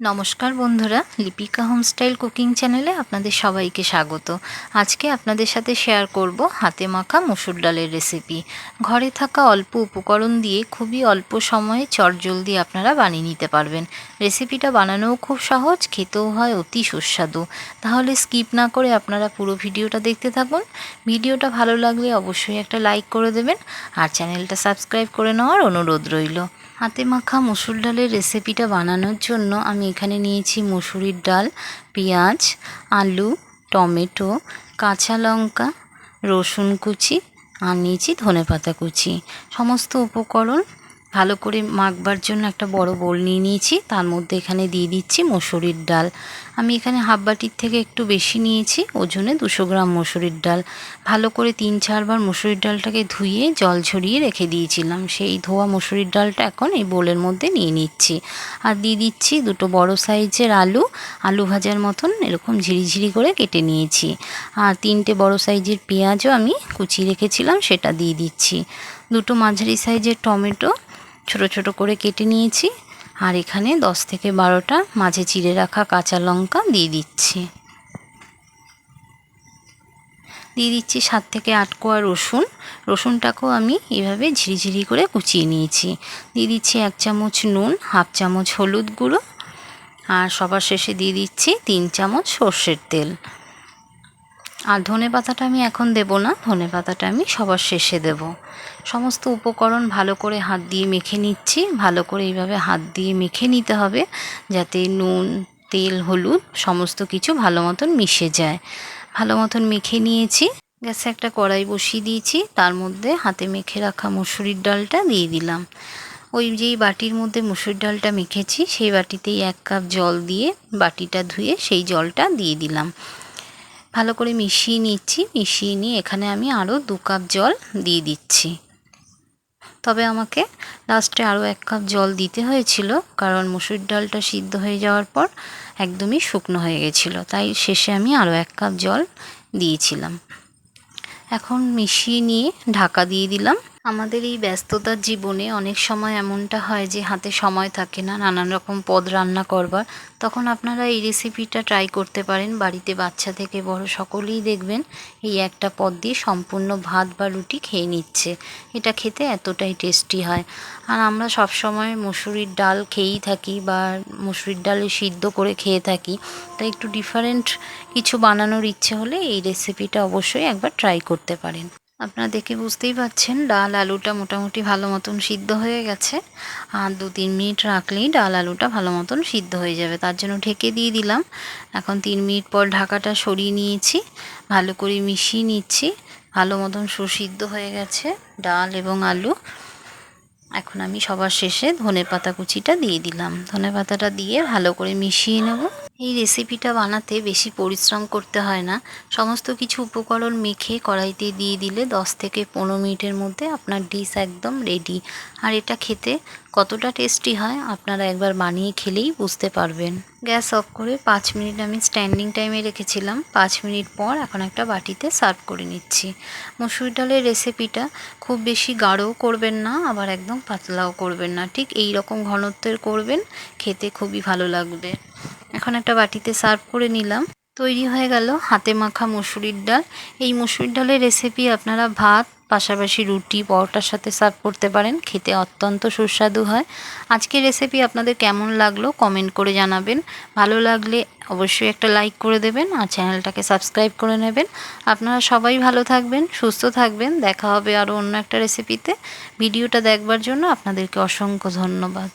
নমস্কার বন্ধুরা, Lipika home style cooking চ্যানেলে আপনাদের সবাইকে স্বাগত। আজকে আপনাদের সাথে শেয়ার করব হাতে মাখা মুসুর ডালের রেসিপি। ঘরে থাকা অল্প উপকরণ দিয়ে খুবই অল্প সময়ে চটজলদি আপনারা বানিয়ে নিতে পারবেন। রেসিপিটা বানানোও খুব সহজ, খেতেও হয় অতি সুস্বাদু। তাহলে স্কিপ না করে আপনারা পুরো ভিডিওটা দেখতে থাকুন। ভিডিওটা ভালো লাগলে অবশ্যই একটা লাইক করে দেবেন আর চ্যানেলটা সাবস্ক্রাইব করে নেওয়ার অনুরোধ রইল। হাতে মাখা মুসুর ডালের রেসিপিটা বানানোর জন্য আমি এখানে নিয়েছি মুসুরির ডাল, পেঁয়াজ, আলু, টমেটো, কাঁচা লঙ্কা, রসুন কুচি আর নিয়েছি ধনে পাতা কুচি। সমস্ত উপকরণ ভালো করে মাখবার জন্য একটা বড় বোল নিয়ে নিয়েছি। তার মধ্যে এখানে দিয়ে দিচ্ছি মসুরির ডাল। আমি এখানে হাফ বাটির থেকে একটু বেশি নিয়েছি ওজনে দুশো গ্রাম মসুরির ডাল। ভালো করে তিন চারবার মসুরির ডালটাকে ধুয়ে জল ঝরিয়ে রেখে দিয়েছিলাম। সেই ধোয়া মসুরির ডালটা এখন এই বোলের মধ্যে নিয়ে নিচ্ছি। আর দিয়ে দিচ্ছি দুটো বড় সাইজের আলু। আলু ভাজার মতন এরকম ঝিরিঝিরি করে কেটে নিয়েছি। আর তিনটে বড় সাইজের পেঁয়াজও আমি কুচিয়ে রেখেছিলাম, সেটা দিয়ে দিচ্ছি। দুটো মাঝারি সাইজের টমেটো ছোট ছোট করে কেটে নিয়েছি। আর এখানে দশ থেকে বারোটা মাঝে চিড়ে রাখা কাঁচা লঙ্কা দিয়ে দিচ্ছি। দিয়ে দিচ্ছি সাত থেকে আট কোয়া রসুন। রসুনটাকেও আমি এভাবে ঝিরিঝিরি করে কুচিয়ে নিয়েছি। দিয়ে দিচ্ছি এক চামচ নুন, হাফ চামচ হলুদ গুঁড়ো। আর সবার শেষে দিয়ে দিচ্ছি তিন চামচ সর্ষের তেল। আর ধনে পাতাটা আমি এখন দেব না। ধনে পাতাটা আমি সবার শেষে দেব। সমস্ত উপকরণ ভালো করে হাত দিয়ে মেখে নিচ্ছি। ভালো করে এইভাবে হাত দিয়ে মেখে নিতে হবে যাতে নুন, তেল, হলুদ সমস্ত কিছু ভালো মতন মিশে যায়। ভালো মতন মেখে নিয়েছি। গ্যাসে একটা কড়াই বসিয়ে দিয়েছি। তার মধ্যে হাতে মেখে রাখা মুসুরির ডালটা দিয়ে দিলাম। ওই যেই বাটির মধ্যে মুসুর ডালটা মেখেছি, সেই বাটিতেই এক কাপ জল দিয়ে বাটিটা ধুয়ে সেই জলটা দিয়ে দিলাম। ভালো করে মিশিয়ে নিচ্ছি। মিশিয়ে নিয়ে এখানে আমি আরও দু কাপ জল দিয়ে দিচ্ছি। তবে আমাকে লাস্টে আরও এক কাপ জল দিতে হয়েছিল, কারণ মুসুর ডালটা সিদ্ধ হয়ে যাওয়ার পর একদমই শুকনো হয়ে গেছিল। তাই শেষে আমি আরও এক কাপ জল দিয়েছিলাম। এখন মিশিয়ে নিয়ে ঢাকা দিয়ে দিলাম। আমাদের এই ব্যস্ততার জীবনে অনেক সময় এমনটা হয় যে হাতে সময় থাকে না, নানান রকম পদ রান্না করবার। তখন আপনারা এই রেসিপিটা ট্রাই করতে পারেন। বাড়িতে বাচ্চা থেকে বড় সকলেই দেখবেন এই একটা পদ দিয়ে সম্পূর্ণ ভাত বা রুটি খেয়ে নিচ্ছে। এটা খেতে এতটাই টেস্টি হয়। আর আমরা সব সময় মুসুরির ডাল খেয়েই থাকি বা মুসুরির ডালে সিদ্ধ করে খেয়ে থাকি। তাই একটু ডিফারেন্ট কিছু বানানোর ইচ্ছে হলে এই রেসিপিটা অবশ্যই একবার ট্রাই করতে পারেন। আপনারা দেখে বুঝতেই পাচ্ছেন ডাল আলুটা মোটামুটি ভালো মতন সিদ্ধ হয়ে গেছে। আর দু তিন মিনিট রাখলেই ডাল আলুটা ভালো মতন সিদ্ধ হয়ে যাবে। তার জন্য ঢেকে দিয়ে দিলাম। এখন তিন মিনিট পর ঢাকাটা সরিয়ে নিয়েছি। ভালো করে মিশিয়ে নিচ্ছি। ভালো মতন সুসিদ্ধ হয়ে গেছে ডাল এবং আলু। এখন আমি সবার শেষে ধনে পাতা কুচিটা দিয়ে দিলাম। ধনে পাতাটা দিয়ে ভালো করে মিশিয়ে নেব। এই রেসিপিটা বানাতে বেশি পরিশ্রম করতে হয় না। সমস্ত কিছু উপকরণ মেখে কড়াইতে দিয়ে দিলে দশ থেকে পনেরো মিনিটের মধ্যে আপনার ডিশ একদম রেডি আর এটা খেতে কতটা টেস্টি হয় আপনারা একবার বানিয়ে খেলেই বুঝতে পারবেন। গ্যাস অফ করে পাঁচ মিনিট আমি স্ট্যান্ডিং টাইমে রেখেছিলাম। পাঁচ মিনিট পর এখন একটা বাটিতে সার্ভ করে নিচ্ছি। মসুর ডালের রেসিপিটা খুব বেশি গাঢ়ও করবেন না, আবার একদম পাতলাও করবেন না। ঠিক এই রকম ঘনত্বের করবেন, খেতে খুবই ভালো লাগবে। এখন একটা বাটিতে সার্ভ করে নিলাম। তৈরি হয়ে গেল হাতে মাখা মুসুরির ডাল। এই মুসুরির ডালের রেসিপি আপনারা ভাত, পাশাপাশি রুটি, পরোটার সাথে সার্ভ করতে পারেন। খেতে অত্যন্ত সুস্বাদু হয়। আজকের রেসিপি আপনাদের কেমন লাগল কমেন্ট করে জানাবেন। ভালো লাগলে অবশ্যই একটা লাইক করে দেবেন আর চ্যানেলটাকে সাবস্ক্রাইব করে নেবেন। আপনারা সবাই ভালো থাকবেন, সুস্থ থাকবেন। দেখা হবে আরও অন্য একটা রেসিপিতে ভিডিওটা দেখবার জন্য আপনাদেরকে অসংখ্য ধন্যবাদ।